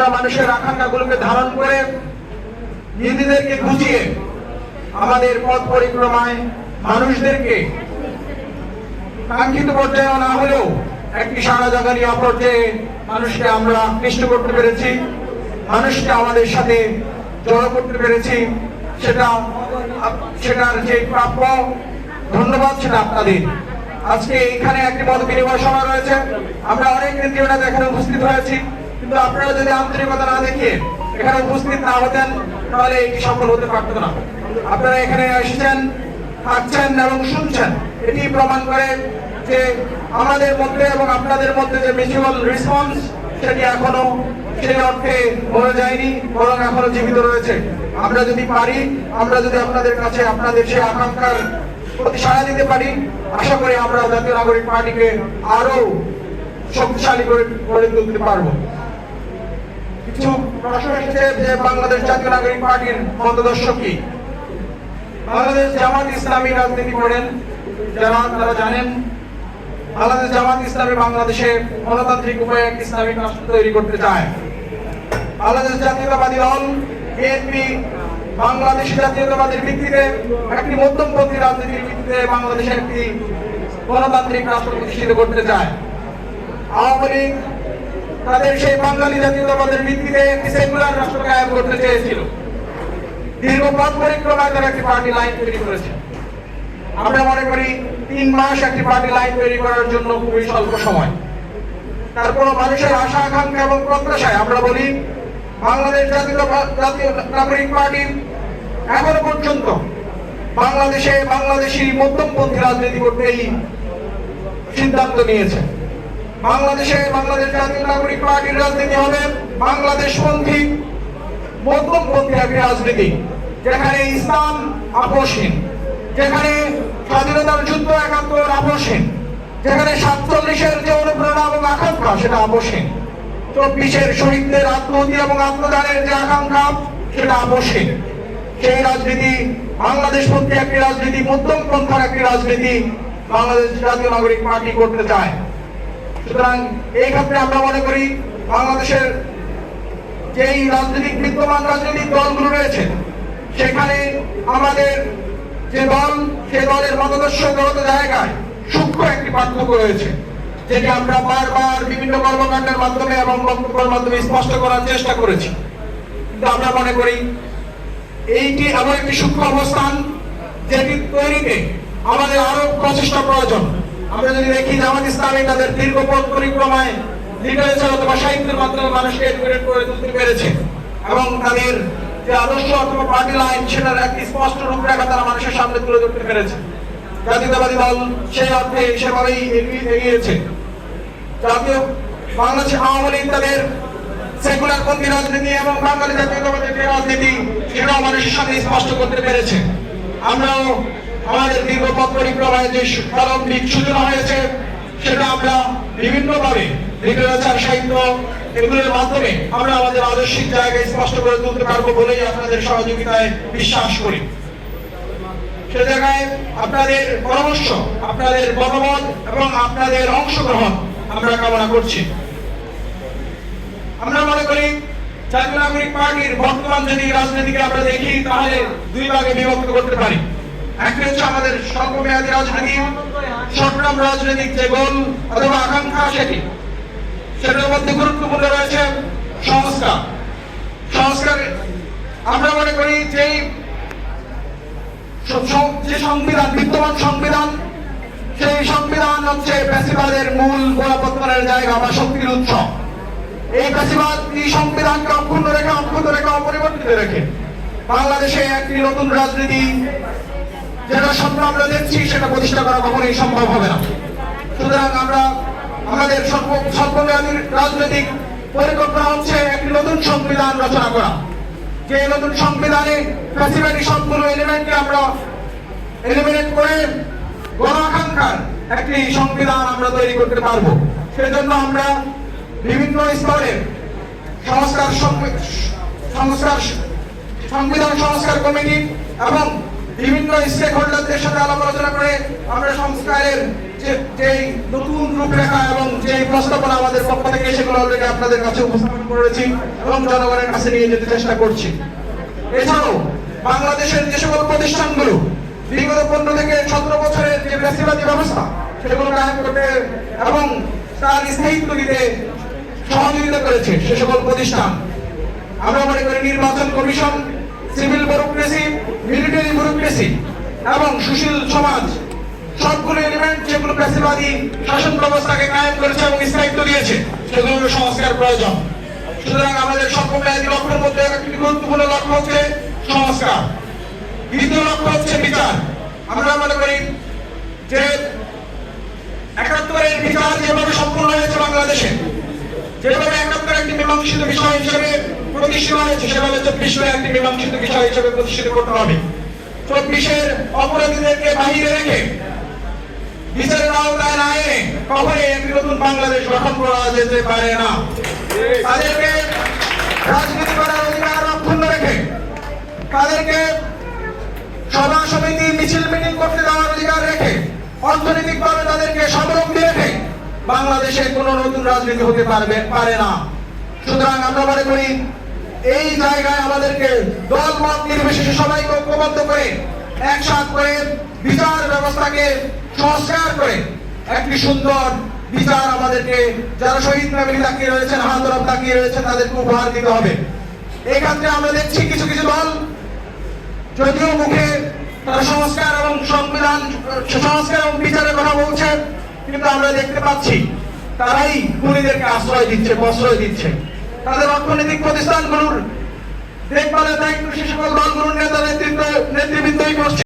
আমরা মানুষের আকাঙ্ক্ষাগুলোকে ধারণ করে নিজেদেরকে গুছিয়ে আমাদের পথ পরিক্রমায় মানুষদেরকে কাঙ্ক্ষিত পর্যায়ে না হলেও একটি সারা জাগানি পর্যায়ে মানুষকে আমরা আকৃষ্ট করতে পেরেছি, মানুষকে আমাদের সাথে জড়ো করতে পেরেছি। সেটা সেটার যে প্রাপ্য, ধন্যবাদ সেটা আপনাদের। আজকে এখানে একটি মত বিনিময় সভা রয়েছে। আমরা অনেক কেন্দ্রীয় নেতা এখানে উপস্থিত হয়েছি। কিন্তু আপনারা যদি আন্তরিকতা না দেখিয়ে এখানে উপস্থিত না হতেন, তাহলে এটি সফল হতে পারতো না। আপনারা এখানে এসেছেন, থাকছেন এবং শুনছেন। এটি প্রমাণ করে যে আমাদের মধ্যে এবং আপনাদের মধ্যে যে মিউচুয়াল রেসপন্স সেটি এখনও সেই অর্থে মরে যায়নি, বরং এখনও জীবিত রয়েছে। আমরা যদি পারি, আমরা যদি আপনাদের কাছে আপনাদের সেই আকাঙ্ক্ষার প্রতি সাড়া দিতে পারি, আশা করি আমরা জাতীয় নাগরিক পার্টিকে আরও শক্তিশালী করে গড়ে তুলতে পারব। বাংলাদেশ জাতীয় তৈরি করতে চায়। বাংলাদেশ জাতীয়তাবাদী দল, বিএনপি, বাংলাদেশ জাতীয়তাবাদের ভিত্তিতে একটি মধ্যমপন্থী রাজনীতির ভিত্তিতে বাংলাদেশে একটি গণতান্ত্রিক রাষ্ট্র প্রতিষ্ঠিত করতে চায়। আওয়ামী লীগ তাদের সেই বাঙালি জাতীয়তাবাদের ভিত্তিতে একটি সেকুলার রাষ্ট্র কায়েম করতে চেয়েছিল। দীর্ঘ পথ পরিক্রমায় তারা একটি পার্টি লাইন তৈরি করেছে। আমরা মনে করি তিন মাস একটি পার্টি লাইন তৈরি করার জন্য খুবই স্বল্প সময়। তারপর মানুষের আশা, আকাঙ্ক্ষা এবং প্রত্যাশায় আমরা বলি, বাংলাদেশ জাতীয় জাতীয় নাগরিক পার্টি এখনও পর্যন্ত বাংলাদেশে বাংলাদেশি মধ্যমপন্থী রাজনীতি করতেই সিদ্ধান্ত নিয়েছে। বাংলাদেশে বাংলাদেশ জাতীয় নাগরিক পার্টির রাজনীতি হবে বাংলাদেশপন্থী মধ্যমপন্থী একটি রাজনীতি, যেখানে ইসলাম আপোষহীন, যেখানে স্বাধীনতার যুদ্ধ একাত্তর আপোষহীন, যেখানে সাতচল্লিশের যে অনুপ্রেরণা এবং আকাঙ্ক্ষা সেটা আপোষহীন, চব্বিশের শহীদদের আত্মহত্যা এবং আত্মদানের যে আকাঙ্ক্ষা সেটা আপোষহীন। সেই রাজনীতি বাংলাদেশপন্থী একটি রাজনীতি মধ্যম পন্থার একটি রাজনীতি বাংলাদেশ জাতীয় নাগরিক পার্টি করতে চায়। সুতরাং এই ক্ষেত্রে আমরা মনে করি বাংলাদেশের যেই রাজনৈতিক বিদ্যমান রাজনৈতিক দলগুলো রয়েছে, সেখানে আমাদের যে দল, সে দলের মতাদর্শগত জায়গায় সূক্ষ্ম একটি পার্থক্য রয়েছে, যেটি আমরা বারবার বিভিন্ন কর্মকাণ্ডের মাধ্যমে এবং বক্তব্যের মাধ্যমে স্পষ্ট করার চেষ্টা করেছি। কিন্তু আমরা মনে করি এইটি এমন একটি সূক্ষ্ম অবস্থান যেটি তৈরিতে আমাদের আরও প্রচেষ্টা প্রয়োজন। আমরা যদি দেখি জামাত ইসলামী তাদের দীর্ঘ পথ পরিক্রমায় লিটারেচার অথবা সাহিত্যের মাধ্যমে মানুষকে এডুকেট করে তুলতে পেরেছে। এবং তাদের যে আদর্শ অথবা পার্টি লাইন সেটার একটি স্পষ্ট রূপরেখা তারা মানুষের সামনে তুলে ধরতে পেরেছে। জাতীয়তাবাদী দল সেই অর্থে সেভাবেই এগিয়ে- এগিয়েছে। জাতীয় বাংলাদেশ আওয়ামী লীগ তাদের সেকুলার পন্থী রাজনীতি এবং বাঙালি জাতীয়তাবাদের যে রাজনীতি, সেটাও মানুষের সামনে স্পষ্ট করতে পেরেছে। আমরাও আমাদের দীর্ঘ পথ পরিক্রমায় যে প্রারম্ভিক সূচনা হয়েছে, সেটা আমরা বিভিন্নভাবে লিটারেচার সাহিত্য এগুলোর মাধ্যমে আমরা আমাদের আদর্শিক জায়গায় স্পষ্ট করে তুলতে পারব বলেই আপনাদের সহযোগিতায় বিশ্বাস করি। সে জায়গায় আপনাদের পরামর্শ, আপনাদের মতামত এবং আপনাদের অংশগ্রহণ আমরা কামনা করছি। আমরা মনে করি, জাতীয় নাগরিক পার্টির বর্তমান যদি রাজনীতিকে আমরা দেখি, তাহলে দুই ভাগে বিভক্ত করতে পারি। মনে বিদ্যমান সংবিধান, সেই সংবিধান হচ্ছে প্যাসিবাদের মূল গোলাপত্তনের জায়গা বা শক্তির উৎস। এই প্যাসিবাদ এই সংবিধানকে অক্ষুণ্ণ রেখে অক্ষুণ্ণ রেখে, অপরিবর্তিত রেখে বাংলাদেশে একটি নতুন রাজনীতি যেটা স্বপ্ন আমরা দেখছি, সেটা প্রতিষ্ঠা করা কখনোই সম্ভব হবে না। সুতরাং আমরা আমাদের স্বল্পমেয়াদী রাজনৈতিক পরিকল্পনা হচ্ছে একটি নতুন সংবিধান রচনা করা। যে নতুন সংবিধানে ফ্যাসিবাদী সবগুলো এলিমেন্টকে আমরা এলিমিনেট করে গণ আকাঙ্ক্ষার একটি সংবিধান আমরা তৈরি করতে পারব। সেজন্য আমরা বিভিন্ন স্তরে সংস্কার সংস্কার সংবিধান সংস্কার কমিটি এবং বিভিন্ন স্টেক হোল্ডারদের সাথে আলাপ আলোচনা করে আমরা সংস্কারের যে যেই নতুন রূপরেখা এবং যে প্রস্তাবনা আমাদের পক্ষ থেকে, সেগুলো অলরেডি আপনাদের কাছে উপস্থাপন করেছি এবং জনগণের কাছে নিয়ে যেতে চেষ্টা করছি। এছাড়াও, বাংলাদেশের যে সকল প্রতিষ্ঠানগুলো, বিগত পনেরো থেকে সতেরো বছরের যে বেশিবাদী ব্যবস্থা সেগুলো কায়েম করতে এবং তার স্থায়িত্ব দিতে সহযোগিতা করেছে সে সকল প্রতিষ্ঠান। আমরা মনে করি নির্বাচন commission civil bureaucracy, military bureaucracy এবং সুশীল সমাজ, সবগুলো এলিমেন্ট যেগুলো পেশিবাদী শাসন ব্যবস্থাকে কায়েম করেছে এবং স্থায়িত্ব দিয়েছে সেগুলোর সংস্কার প্রয়োজন। সুতরাং আমাদের সকলের লক্ষ্যের মধ্যে একটি গুরুত্বপূর্ণ লক্ষ্য হচ্ছে সংস্কার। দ্বিতীয় লক্ষ্য হচ্ছে বিচার। আমরা মনে করি যে একাত্তরের বিচার যেভাবে সম্পূর্ণ হয়েছে বাংলাদেশে যেভাবে একাত্তর একটি মীমাংসিত বিষয় হিসেবে প্রতিষ্ঠিত হয়েছে সেভাবে চব্বিশে একটি মীমাংসিত বিষয় হিসেবে প্রতিষ্ঠিত করতে হবে। চব্বিশের অপরাধীদেরকে বাহিরে রেখে বিচারের আওতায় না এনে কখনোই একটি নতুন বাংলাদেশ গঠন করা যেতে পারে না। তাদেরকে রাজনীতি করার অধিকার অক্ষুণ্ণ রেখে তাদেরকে সভা, সমিতি, মিছিল, মিটিং করতে দেওয়ার অধিকার রেখে অর্থনৈতিকভাবে তাদেরকে স্বাবলম্বী রেখে বাংলাদেশে কোনো নতুন রাজনীতি হতে পারবে, পারে না। সুতরাং আমরা মনে করি, এই জায়গায় আমাদেরকে দল, মত, নির্বিশেষে সবাইকে ঐক্যবদ্ধ করে, একসাথ করে বিচার ব্যবস্থাকে সংস্কার করে, একটি সুন্দর বিচার আমাদেরকে, যারা শহীদ ফ্যামিলি তাকিয়ে রয়েছেন হাতরফ তাকিয়ে রয়েছেন, তাদেরকে উপহার দিতে হবে। এক্ষেত্রে আমরা দেখছি কিছু কিছু দল, যদিও মুখে তারা সংস্কার এবং সংবিধান, সংস্কার এবং বিচারের কথা বলছে কিন্তু আমরা দেখতে পাচ্ছি, তারাই খুনিদেরকে আশ্রয় দিচ্ছে, প্রশ্রয় দিচ্ছে। তাদের অর্থনৈতিক প্রতিষ্ঠানগুলোর দেখভালের দায়িত্ব সে সকল দলগুলোর নেতা নেতৃত্ব নেতৃবৃন্দই করছে।